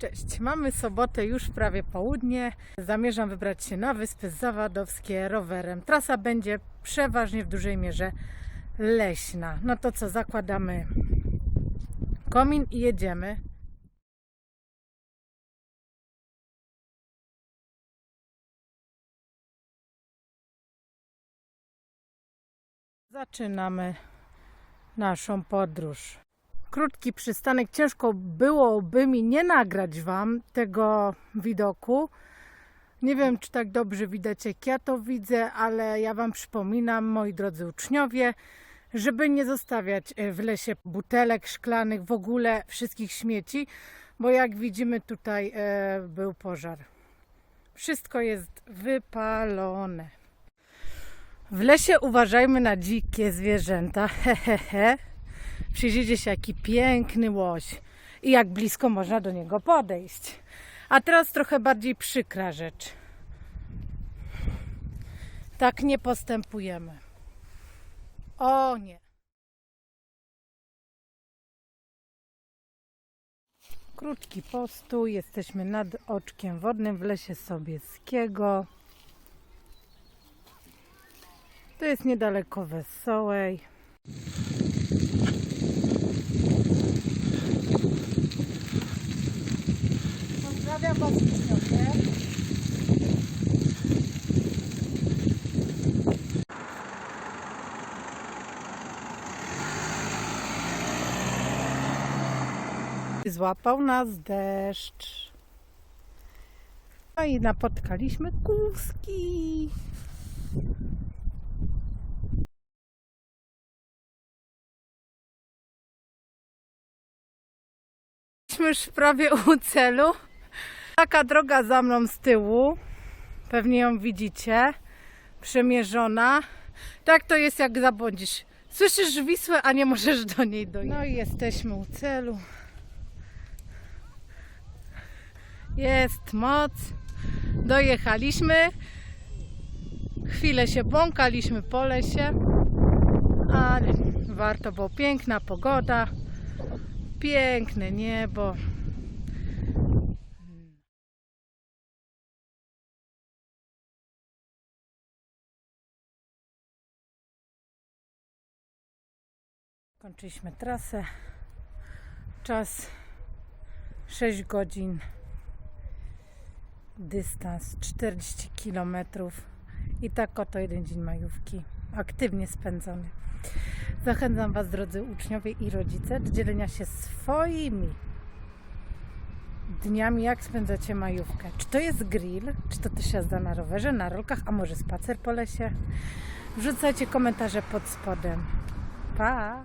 Cześć, mamy sobotę, już prawie południe. Zamierzam wybrać się na Wyspy Zawadowskie rowerem. Trasa będzie przeważnie w dużej mierze leśna. No to co, zakładamy komin i jedziemy. Zaczynamy naszą podróż. Krótki przystanek. Ciężko byłoby mi nie nagrać Wam tego widoku. Nie wiem, czy tak dobrze widać, jak ja to widzę, ale ja Wam przypominam, moi drodzy uczniowie, żeby nie zostawiać e, w lesie butelek szklanych, w ogóle wszystkich śmieci, bo jak widzimy tutaj e, był pożar. Wszystko jest wypalone. W lesie uważajmy na dzikie zwierzęta. Hehehe. Przyjrzyjcie się, jaki piękny łoś i jak blisko można do niego podejść. A teraz trochę bardziej przykra rzecz. Tak nie postępujemy. O nie. Krótki postój. Jesteśmy nad oczkiem wodnym w lesie Sobieskiego. To jest niedaleko Wesołej. Pozdrawiam Was. Złapał nas deszcz. No i napotkaliśmy kózki. Jesteśmy już prawie u celu. Taka droga za mną z tyłu. Pewnie ją widzicie. Przemierzona. Tak to jest jak zabłądzisz. Słyszysz Wisłę, a nie możesz do niej dojść. No i jesteśmy u celu. Jest moc. Dojechaliśmy. Chwilę się błąkaliśmy po lesie. Ale warto, bo piękna pogoda. Piękne niebo. Kończyliśmy trasę. Czas 6 godzin. Dystans 40 km. I tak oto jeden dzień majówki. Aktywnie spędzony. Zachęcam Was, drodzy uczniowie i rodzice, do dzielenia się swoimi dniami, jak spędzacie majówkę. Czy to jest grill, czy to też jazda na rowerze, na rolkach, a może spacer po lesie? Wrzucajcie komentarze pod spodem. Pa!